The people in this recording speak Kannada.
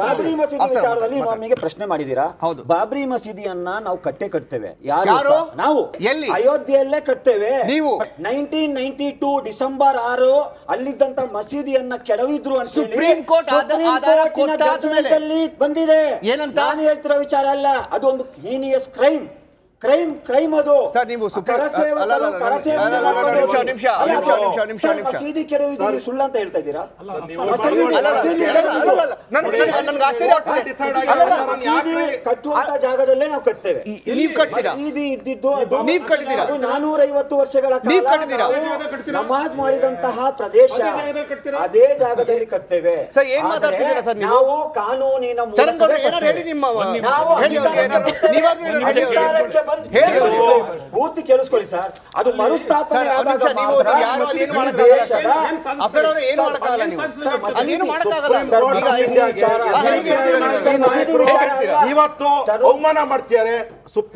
ಬಾಬ್ರಿ ಮಸೀದಿ ವಿಚಾರದಲ್ಲಿ. ಪ್ರಶ್ನೆ ಮಾಡಿದೀರಾ ಹೌದು. ಬಾಬ್ರಿ ಮಸೀದಿಯನ್ನ ನಾವು ಕಟ್ಟೆ ಕಟ್ತೇವೆ ಯಾರು? ನಾವು ಎಲ್ಲಿ? ಅಯೋಧ್ಯೆಯಲ್ಲೇ ಕಟ್ತೇವೆ ನೀವು? ನೈನ್ಟೀನ್ ನೈನ್ಟಿ ಟೂ ಡಿಸೆಂಬರ್ ಆರು ಅಲ್ಲಿದ್ದಂತ ಮಸೀದಿಯನ್ನ ಕೆಡವಿದ್ರು ಅಂತ ಸುಪ್ರೀಂ ಕೋರ್ಟ್ ಬಂದಿದೆ ಏನಂತ? ನಾನು ಹೇಳ್ತಿರೋ ವಿಚಾರ ಅಲ್ಲ ಅದು ಒಂದು ಹೀನಿಯಸ್ ಕ್ರೈಮ್ ಕ್ರೈಮ್ ಕ್ರೈಮ್ ಅದು. ಸರ್, ನೀವು. ಮಸೀದಿ ಕೆಡವಿದ್ದೀರಿ ಸುಳ್ಳು ಅಂತ ಹೇಳ್ತಾ ಇದ್ದೀರಾ? ಕಟ್ಟುವಂತ ಜಾಗದಲ್ಲೇ ನಾವು ಕಟ್ತೇವೆ. ನೀವು ಮಸೀದಿ ಇದ್ದಿದ್ದು ಅದು ನೀವ್ ಕಟ್ಟಿದ್ದೀರಾ? ಅದು ನಾನೂರೈವತ್ತು ವರ್ಷಗಳ ನೀವ್ ಕಟ್ಟಿದ್ದೀರಾ? ನಮಾಜ್ ಮಾಡಿದಂತಹ ಪ್ರದೇಶ. ಅದೇ ಜಾಗದಲ್ಲಿ ಕಟ್ತೇವೆ. ಸರ್, ಏನ್ ಮಾತಾಡ್ತಿದ್ದೀರಾ ಸರ್ ನೀವು? ಕಾನೂನಿನ ನಾವು ಹೇಳಿ ಬಂದು ಪೂರ್ತಿ ಕೇಳಿಸ್ಕೊಳ್ಳಿ ಸರ್ ಅದು ಮರುಸ್ಥಾಪನೆ ಆದಾಗ ಮಾತ್ರ. ದೇಶದ ಅಫ್ಸರ್ ಅವರೇ ಏನು ಮಾಡಕ್ಕಾಗಲ್ಲ ನೀವು ಸರ್, ಅದೇನು ಮಾಡಕ್ಕಾಗಲ್ಲ. ಇವತ್ತು ಅವಮಾನ ಮಾಡ್ತಿದ್ದಾರೆ ಸುಪ್ರೀಂ